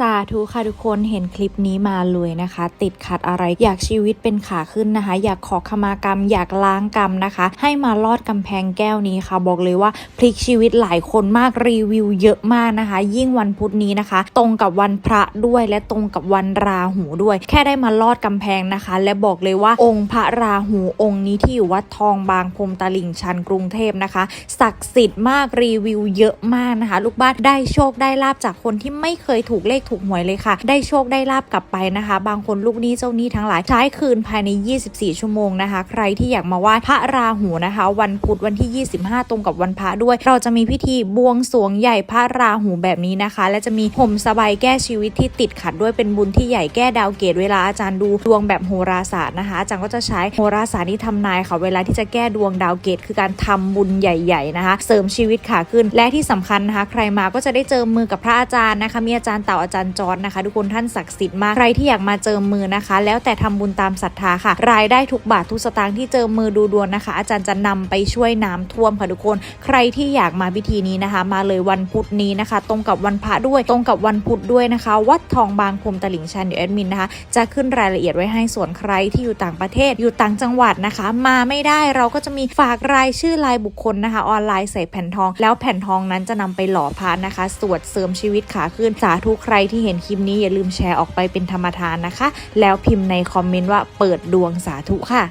สาธุค่ะทุกคนเห็นคลิปนี้มาเลยนะคะ ติดขัดอะไรอยากชีวิตเป็นขาขึ้นนะคะ อยากขอขมากรรม อยากล้างกรรมนะคะ ให้มาลอดกำแพงแก้วนี้ค่ะ บอกเลยว่าพลิกชีวิตหลายคนมากรีวิวเยอะมากนะคะ ยิ่งวันพุธนี้นะคะ ตรงกับวันพระด้วยและตรงกับวันราหูด้วย แค่ได้มาลอดกำแพงนะคะ และบอกเลยว่าองค์พระราหูองค์นี้ที่อยู่วัดทองบางพรมตลิ่งชันกรุงเทพนะคะศักดิ์สิทธิ์มากรีวิวเยอะมากนะคะ ลูกบ้านได้โชคได้ลาบจากคนที่ไม่เคยถูกเลขถูกหวยเลยค่ะ ได้โชคได้ลาบกลับไปนะคะ บางคนลูกหนี้เจ้าหนี้ทั้งหลายใช้คืนภายใน 24 ชั่วโมงนะคะ ใครที่อยากมาไหว้พระราหูนะคะ วันพุธวันที่ 25 ตรงกับวันพระด้วย เราจะมีพิธีบวงสรวงใหญ่พระราหูแบบนี้นะคะ และจะมีห่มสบายแก้ชีวิตที่ติดขัดด้วยเป็นบุญที่ใหญ่แก้ดาวเกตเวลาอาจารย์ดูดวงแบบโหราศาสตร์นะคะอาจารย์ก็จะใช้โหราศาสตร์ที่ทำนายค่ะ เวลาที่จะแก้ดวงดาวเกตคือการทำบุญใหญ่ๆนะคะ เสริมชีวิตขาขึ้น และที่สำคัญนะคะ ใครมาก็จะได้เจอมือกับพระอาจารย์นะคะ มีอาจารย์เต่าอาจารย์จอร์ดนะคะ ทุกคนท่านศักดิ์สิทธิ์มากใครที่อยากมาเจอมือนะคะ แล้วแต่ทำบุญตามศรัทธาค่ะ รายได้ทุกบาททุกสตางค์ที่เจอมือดูดวงนะคะ อาจารย์จะนำไปช่วยน้ำท่วมค่ะทุกคน ใครที่อยากมาพิธีนี้นะคะ มาเลยวันพุธนี้นะคะ ตรงกับวันพระด้วย ตรงกับวันพุธด้วยนะคะ วัดทองบางพรมตลิ่งชันเดี๋ยวแอดมินนะคะ จะขึ้นรายละเอียดไว้ให้ส่วนใครที่อยู่ต่างประเทศอยู่ต่างจังหวัดนะคะ มาไม่ได้เราก็จะมีฝากรายชื่อรายบุคคลนะคะ ออนไลน์ใส่แผ่นทอง แล้วแผ่นทองนั้นจะนำไปหล่อพระนะคะ สวดเสริมชีวิตขาขึ้นสาธุใครที่เห็นคลิปนี้อย่าลืมแชร์ออกไปเป็นธรรมทานนะคะ แล้วพิมพ์ในคอมเมนต์ว่าเปิดดวงสาธุค่ะ